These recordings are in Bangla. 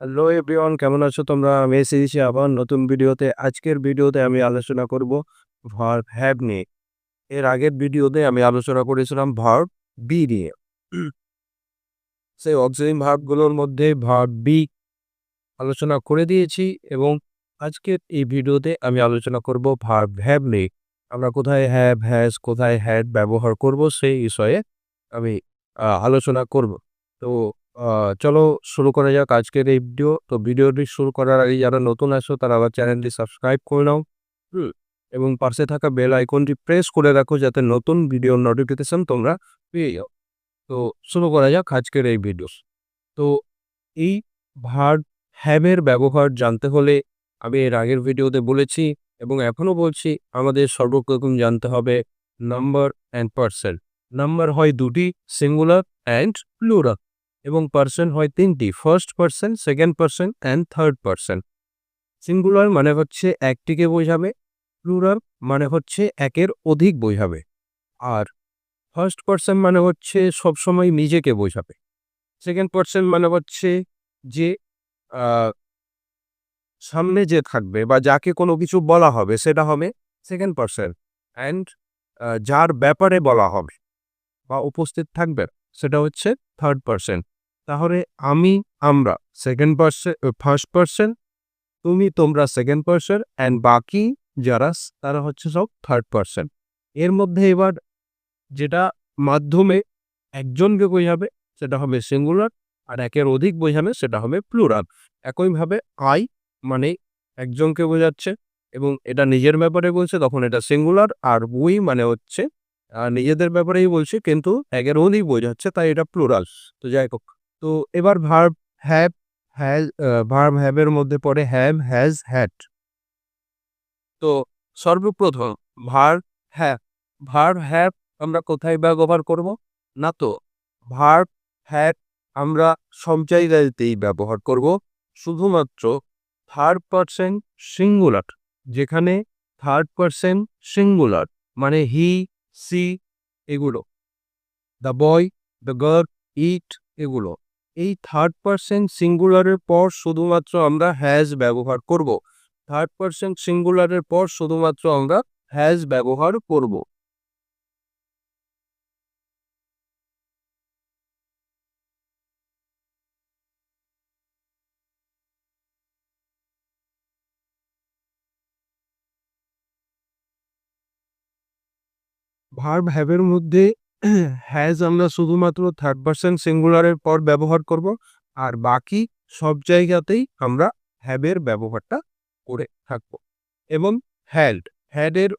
হ্যালো এভরিওয়ান কেমন আছো তোমরা? আমি এসে দিয়েছি আবার নতুন ভিডিওতে। আজকের ভিডিওতে আমি আলোচনা করব ভার্ব হ্যাভ নিয়ে। এর আগের ভিডিওতে আমি আলোচনা করেছিলাম ভার্ব বি নিয়ে। সেই অক্সিজেন ভার্বগুলোর মধ্যে ভার্ব বি আলোচনা করে দিয়েছি এবং আজকের এই ভিডিওতে আমি আলোচনা করব ভার্ব হ্যাভ নিয়ে। আমরা কোথায় হ্যাভ হ্যাজ কোথায় হ্যাড ব্যবহার করব সেই বিষয়ে আমি আলোচনা করব। তো চলো শুরু করা যাক আজকের এই ভিডিও। তো ভিডিওটি শুরু করার আগে যারা নতুন আসো তারা আবার চ্যানেলটি সাবস্ক্রাইব করে নাও। এবং পাশে থাকা বেল আইকনটি প্রেস করে রাখো যাতে নতুন ভিডিও নোটিফিকেশন তোমরা পেয়ে যাও। তো শুরু করা যাক আজকের এই ভিডিও। তো এই ভার্ব হ্যাভের ব্যবহার জানতে হলে আমি এর আগের ভিডিওতে বলেছি এবং এখনও বলছি, আমাদের সর্বপ্রথম জানতে হবে নাম্বার অ্যান্ড পার্সন নাম্বার হয় দুটি, সিঙ্গুলার অ্যান্ড প্লুরাল। এবং পার্সন হয় তিনটি first person second person and third person singular মানে হচ্ছে একটিকে বোঝাবে প্লুরাল মানে হচ্ছে একের অধিক বোঝাবে। আর ফার্স্ট পার্সন মানে হচ্ছে সবসময় নিজেকে বোঝাবে। সেকেন্ড পার্সন মানে হচ্ছে যে সামনে যে থাকবে বা যাকে কোনো কিছু বলা হবে সেটা হবে সেকেন্ড পার্সন অ্যান্ড যার ব্যাপারে বলা হবে বা উপস্থিত থাকবে সেটা হচ্ছে থার্ড পার্সন তাহলে আমি, আমরা সেকেন্ড পার্সন ফার্স্ট পার্সন তুমি, তোমরা সেকেন্ড পার্সন অ্যান্ড বাকি যারা, তারা হচ্ছে সব থার্ড পার্সন এর মধ্যে এবার যেটা মাধ্যমে একজনকে বোঝাবে সেটা হবে সিঙ্গুলার আর একের অধিক বোঝাবে সেটা হবে প্লুরাল একইভাবে আই মানে একজনকে বোঝাচ্ছে, এবং এটা নিজের ব্যাপারে বলছে, তখন এটা সিঙ্গুলার আর উই মানে হচ্ছে নিজেদের ব্যাপারেই বলছে, কিন্তু একের অধিক বোঝাচ্ছে তাই এটা প্লুরাল তো যাই হোক। তো এবার ভার্ব হ্যাভ হ্যাজ ভার্ব হ্যাভের মধ্যে পড়ে হ্যাভ হ্যাজ হ্যাড তো সর্বপ্রথম ভার হ্যাভ ভার্ব হ্যাভ আমরা কোথায় ব্যবহার করব? না তো ভার্ব হ্যাভ আমরা সব জায়গাতেই ব্যবহার করব। শুধুমাত্র থার্ড পার্সন সিঙ্গুলার যেখানে থার্ড পার্সন সিঙ্গুলার মানে হি সি এগুলো। The boy the girl it এগুলো। এই থার্ড পার্সন সিঙ্গুলারের পর শুধুমাত্র আমরা হ্যাজ ব্যবহার করব। থার্ড পার্সন সিঙ্গুলারের পর শুধুমাত্র আমরা হ্যাজ ব্যবহার করব। ভার্ব হ্যাভের মধ্যে হ্যাজ আমরা শুধুমাত্র থার্ড পার্সন সিঙ্গুলারের পর ব্যবহার করব, আর বাকি সব জায়গাতেই আমরা হ্যাভের ব্যবহারটা করে থাকব। এবং হ্যাড হ্যাডের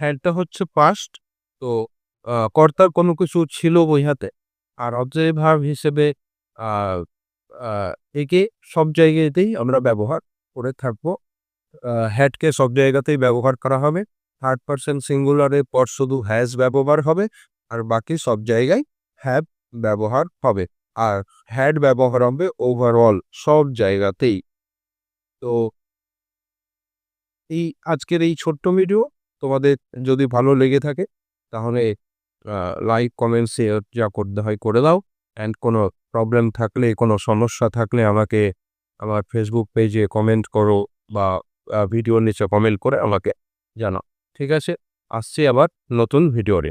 হ্যাডটা হচ্ছে পাস্ট তো কর্তার কোনো কিছু ছিল বোঝাতে আর অবজেক্ট ভার্ব হিসেবে একে সব জায়গাতেই আমরা ব্যবহার করে থাকব। হ্যাডকে সব জায়গাতেই ব্যবহার করা হবে। থার্ড পার্সন সিঙ্গুলারের পর শুধু হ্যাজ ব্যবহার হবে। আর বাকি সব জায়গায় হ্যাভ ব্যবহার হবে। আর হ্যাড ব্যবহার হবে ওভারঅল সব জায়গাতেই। তো এই আজকের এই ছোট্ট ভিডিও তোমাদের যদি ভালো লেগে থাকে, তাহলে লাইক কমেন্ট শেয়ার যা করতে হয় করে দাও। অ্যান্ড কোনো প্রবলেম থাকলে, কোনো সমস্যা থাকলে আমাকে আমার ফেসবুক পেজে কমেন্ট করো বা ভিডিওর নিচে কমেন্ট করে আমাকে জানাও। ঠিক আছে, আসছি আবার নতুন ভিডিওরে